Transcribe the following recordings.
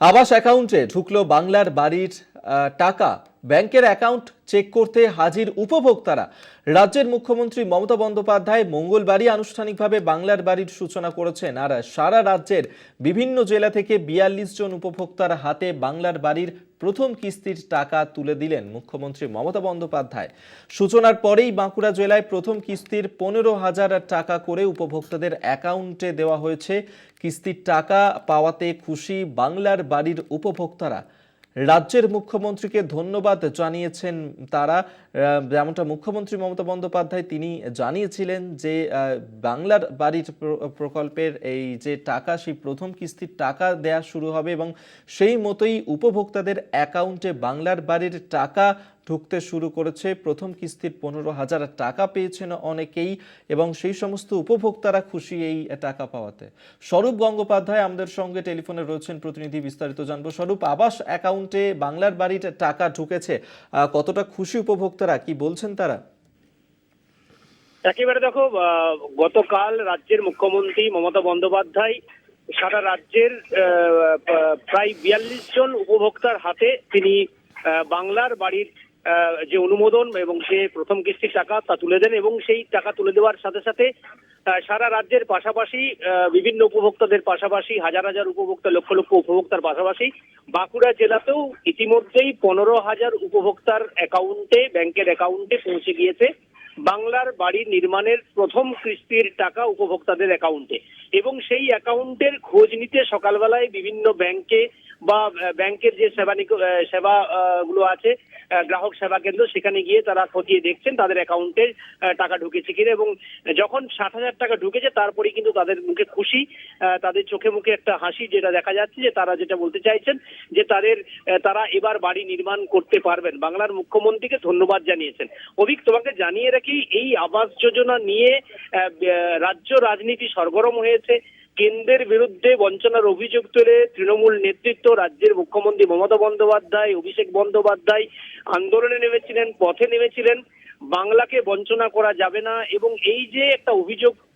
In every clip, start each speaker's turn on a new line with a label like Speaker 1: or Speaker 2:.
Speaker 1: আবাস অ্যাকাউন্টে ঢুকলো বাংলার বাড়ির টাকা ব্যাংকের অ্যাকাউন্ট চেক করতে হাজির উপভোক্তারা। রাজ্যের মুখ্যমন্ত্রী মমতা বন্দ্যোপাধ্যায় মঙ্গলবারই আনুষ্ঠানিকভাবে বাংলার বাড়ির সূচনা করেছেন আর সারা রাজ্যের বিভিন্ন জেলা থেকে বিয়াল্লিশ জন উপভোক্তার হাতে বাংলার বাড়ির প্রথম কিস্তির টাকা তুলে দিলেন মুখ্যমন্ত্রী মমতা বন্দ্যোপাধ্যায়। সূচনার পরেই বাঁকুড়া জেলায় প্রথম কিস্তির পনেরো হাজার টাকা করে উপভোক্তাদের অ্যাকাউন্টে দেওয়া হয়েছে। কিস্তির টাকা পাওয়াতে খুশি বাংলার বাড়ির উপভোক্তারা। রাজ্যের মুখ্যমন্ত্রীকে ধন্যবাদ জানিয়েছেন তারা। যেমনটা মুখ্যমন্ত্রী মমতা বন্দ্যোপাধ্যায় তিনি জানিয়েছিলেন যে বাংলার বাড়ির প্রকল্পের এই যে টাকা, সেই প্রথম কিস্তির টাকা দেয়া শুরু হবে এবং সেই মতোই উপভোক্তাদের অ্যাকাউন্টে বাংলার বাড়ির টাকা ঢুকতে শুরু করেছে। প্রথম কিস্তির পনেরো হাজার টাকা পেয়েছেন অনেকেই এবং সেই সমস্ত উপভোক্তারা খুশি এই টাকা পাওয়াতে। স্বরূপ গঙ্গোপাধ্যায় আমাদের সঙ্গে টেলিফোনে রয়েছেন প্রতিনিধি, বিস্তারিত জানব। স্বরূপ, আবাস অ্যাকাউন্টে বাংলার বাড়ির টাকা ঢুকেছে। কতটা খুশি উপভোক্তারা, কি বলছেন তারা?
Speaker 2: একেবারে দেখো গতকাল রাজ্যের মুখ্যমন্ত্রী মমতা বন্দ্যোপাধ্যায় সারা রাজ্যের প্রায় বিয়াল্লিশ জন উপভোক্তার হাতে তিনি বাংলার বাড়ির যে অনুমোদন এবং সে প্রথম কিস্তির টাকা তা তুলে দেন এবং সেই টাকা তুলে দেওয়ার সাথে সাথে সারা রাজ্যের পাশাপাশি বিভিন্ন উপভোক্তাদের পাশাপাশি, হাজার হাজার উপভোক্তা, লক্ষ লক্ষ উপভোক্তার পাশাপাশি, বাঁকুড়া জেলাতেও ইতিমধ্যেই পনেরো হাজার উপভোক্তার অ্যাকাউন্টে, ব্যাংকের অ্যাকাউন্টে পৌঁছে গিয়েছে বাংলার বাড়ি নির্মাণের প্রথম কিস্তির টাকা উপভোক্তাদের অ্যাকাউন্টে। এবং সেই অ্যাকাউন্টের খোঁজ নিতে সকালবেলায় বিভিন্ন ব্যাংকে বা ব্যাংকের যে সেবা সেবা গুলো আছে গ্রাহক সেবা কেন্দ্র, সেখানে গিয়ে তারা খতিয়ে দেখছেন তাদের অ্যাকাউন্টে টাকা ঢুকেছে কিনা এবং যখন ষাট হাজার টাকা ঢুকেছে তারপরে কিন্তু তাদের মুখে খুশি তাদের চোখে মুখে একটা হাসি যেটা দেখা যাচ্ছে যে তারা যেটা বলতে চাইছেন যে তাদের তারা এবার বাড়ি নির্মাণ করতে পারবেন। বাংলার মুখ্যমন্ত্রীকে ধন্যবাদ জানিয়েছেন। অভিক, তোমাকে জানিয়ে রাখি, এই আবাস যোজনা নিয়ে রাজ্য রাজনীতি সরগরম হয়েছে। কেন্দ্রের বিরুদ্ধে বঞ্চনার অভিযোগ তুলে তৃণমূল নেতৃত্ব, রাজ্যের মুখ্যমন্ত্রী মমতা বন্দ্যোপাধ্যায়, অভিষেক বন্দ্যোপাধ্যায় আন্দোলনে নেমেছিলেন, পথে নেমেছিলেন। বাংলাকে বঞ্চনা করা যাবে না এবং এই যে একটা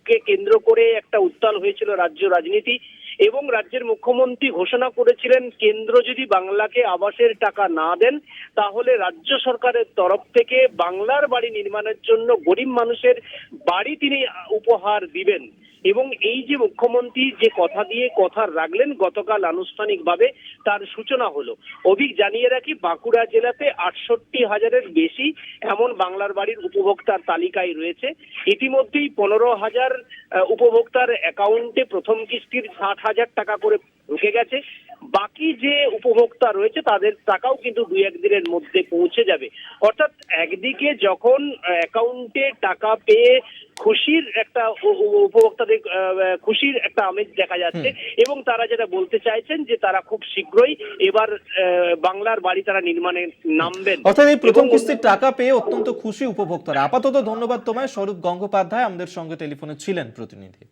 Speaker 2: অভিযোগকে কেন্দ্র করে একটা উত্তাল হয়েছিল রাজ্য রাজনীতি এবং রাজ্যের মুখ্যমন্ত্রী ঘোষণা করেছিলেন, কেন্দ্র যদি বাংলাকে আবাসের টাকা না দেন, তাহলে রাজ্য সরকারের তরফ থেকে বাংলার বাড়ি নির্মাণের জন্য গরিব মানুষের বাড়ি তিনি উপহার দিবেন। এবং এই যে মুখ্যমন্ত্রী যে কথা দিয়ে কথা রাখলেন গতকাল আনুষ্ঠানিকভাবে, তার সূচনা হলো। অভিক জানিয়ে রাখি, বাঁকুড়া জেলাতে আটষট্টি হাজারের বেশি এমন বাংলার বাড়ির উপভোক্তার তালিকায় রয়েছে। ইতিমধ্যেই পনেরো হাজার উপভোক্তার অ্যাকাউন্টে প্রথম কিস্তির ষাট হাজার টাকা করে ঢুকে গেছে। বাকি যে উপভোক্তা রয়েছে, তাদের টাকাও কিন্তু দুই একদিনের মধ্যে পৌঁছে যাবে। অর্থাৎ একদিকে যখন অ্যাকাউন্টে টাকা পেয়ে খুশির একটা উপভোক্তাদের খুশির একটা আমেজ দেখা যাচ্ছে এবং তারা যেটা বলতে চাইছেন যে তারা খুব শীঘ্রই এবার আহ, বাংলার বাড়ি তারা নির্মাণে নামবেন।
Speaker 1: অর্থাৎ এই প্রথম কিস্তির টাকা পেয়ে অত্যন্ত খুশি উপভোক্তারা। আপাতত ধন্যবাদ তোমায় স্বরূপ গঙ্গোপাধ্যায় আমাদের সঙ্গে টেলিফোনে ছিলেন প্রতিনিধি।